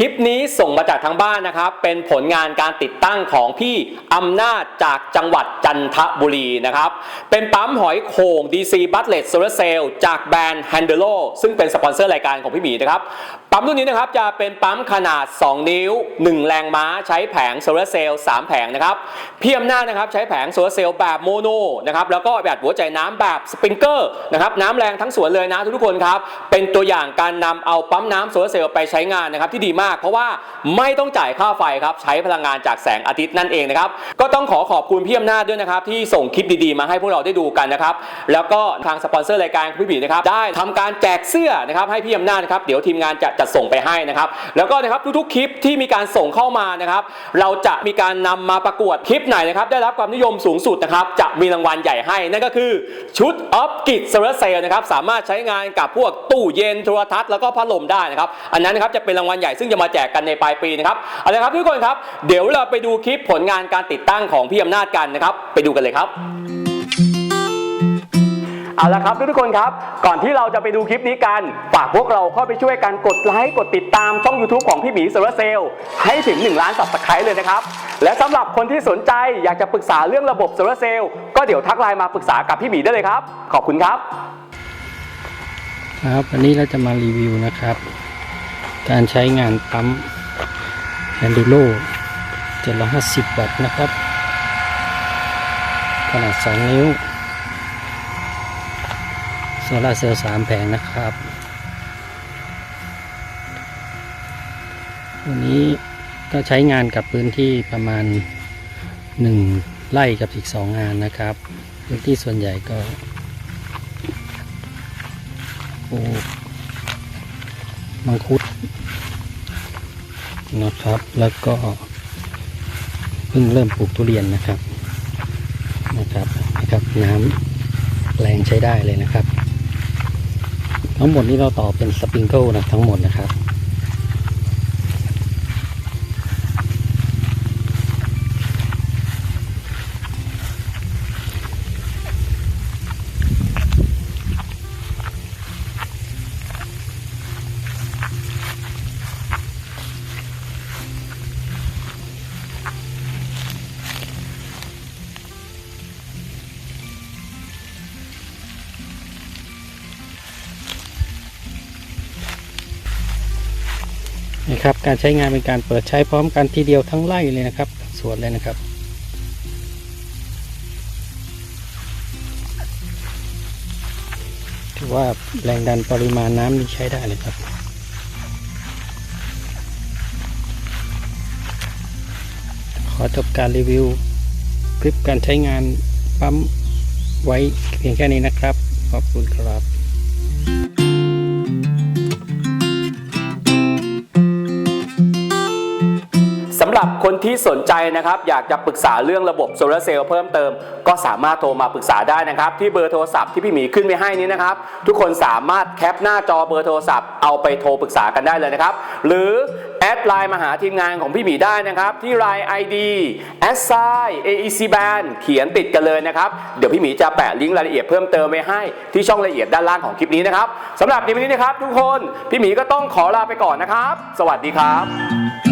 คลิปนี้ส่งมาจากทางบ้านนะครับ เป็นผลงานการติดตั้งของพี่อำนาจจากจังหวัดจันทบุรีนะครับ เป็นปั๊มหอยโข่ง DC b u t l e t Solar Cell จากแบรนด์ h a n d e l o ซึ่งเป็นสปอนเซอร์รายการของพี่หมีนะครับปั๊มรุ่นนี้นะครับจะเป็นปั๊มขนาด 2 นิ้ว 1 แรงม้าใช้แผงโซลาร์เซลล์3แผงนะครับพี่อำนาจนะครับใช้แผงโซลาร์เซลล์แบบโมโนนะครับแล้วก็แบบหัวใจน้ำแบบสปริงเกอร์นะครับน้ำแรงทั้งสวนเลยนะทุกๆคนครับเป็นตัวอย่างการนำเอาปั๊มน้ำโซลาร์เซลล์ไปใช้งานนะครับที่ดีมาก เพราะว่าไม่ต้องจ่ายค่าไฟครับใช้พลังงานจากแสงอาทิตย์นั่นเองนะครับก็ต้องขอขอบคุณพี่อำนาจด้วยนะครับที่ส่งคลิปดีๆมาให้พวกเราได้ดูกันนะครับแล้วก็ทางสปอนเซอร์รายการพี่บีนะครับได้ทำการแจกเสื้อนะครับให้พี่อำนาจนะครับเดี๋ยวทีมงานจะจัดส่งไปให้นะครับ แล้วก็นะครับทุกๆคลิปที่มีการส่งเข้ามานะครับ เราจะมีการนำมาประกวดคลิปไหนนะครับ ได้รับความนิยมสูงสุดนะครับ จะมีรางวัลใหญ่ให้ นั่นก็คือชุดออฟกิจโซลาเซลนะครับ สามารถใช้งานกับพวกตู้เย็นโทรทัศน์แล้วก็พัดลมได้นะครับ อันนั้นนะครับจะเป็นรางวัลใหญ่ซึ่งจะมาแจกกันในปลายปีนะครับเอาละครับทุกคนครับ เดี๋ยวเราไปดูคลิปผลงานการติดตั้งของพี่อำนาจกันนะครับ ไปดูกันเลยครับ เอาละครับทุกๆคนครับ ก่อนที่เราจะไปดูคลิปนี้กันฝากพวกเราเข้าไปช่วยกันกดไลค์กดติดตามช่อง YouTube ของพี่หมีโซลาเซลล์ให้ถึง 1 ล้านสับสไครต์เลยนะครับ และสำหรับคนที่สนใจอยากจะปรึกษาเรื่องระบบโซลาเซลล์ก็เดี๋ยวทักไลน์มาปรึกษากับพี่หมีได้เลยครับ ขอบคุณครับ ครับวันนี้เราจะมารีวิวนะครับ การใช้งานปั๊มแอนดูโล750วัตต์นะครับขนาด 2 นิ้ว โซลาเซลล์3แผงนะครับวันนี้ก็ใช้งานกับพื้นที่ประมาณ 1 ไร่กับอีก 2 งานนะครับ พื้นที่ส่วนใหญ่ก็ปลูกมังคุดนะครับ แล้วก็เพิ่งเริ่มปลูกทุเรียนนะครับนะครับนะครับน้ำแรงใช้ได้เลยนะครับ ทั้งหมดนี้เราต่อเป็นสปริงเกิลนะทั้งหมดนะครับ นะครับการใช้งานเป็นการเปิดใช้พร้อมกันทีเดียวทั้งไร่เลยนะครับสวนเลยนะครับถือว่าแรงดันปริมาณน้ำนี่ใช้ได้เลยครับขอจบการรีวิวคลิปการใช้งานปั๊มไว้เพียงแค่นี้นะครับ ขอบคุณครับ หรับคนที่สนใจนะครับ อยากจะปรึกษาเรื่องระบบโซลาร์เซลล์เพิ่มเติม ก็สามารถโทรมาปรึกษาได้นะครับ ที่เบอร์โทรศัพท์ที่พี่หมีขึ้นไว้ให้นี้นะครับ ทุกคนสามารถแคปหน้าจอเบอร์โทรศัพท์เอาไปโทรปรึกษากันได้เลยนะครับ หรือแอดไลน์มาหาทีมงานของพี่หมีได้นะครับ ที่ Line ID s i AEC Band เขียนติดกันเลยนะครับ เดี๋ยวพี่หมีจะแปะลิงก์รายละเอียดเพิ่มเติมไว้ให้ที่ช่องรายละเอียดด้านล่างของคลิปนี้นะครับสำหรับในวันนี้นะครับ ทุกคนพี่หมีก็ต้องขอลาไปก่อนนะครับ สวัสดีครับ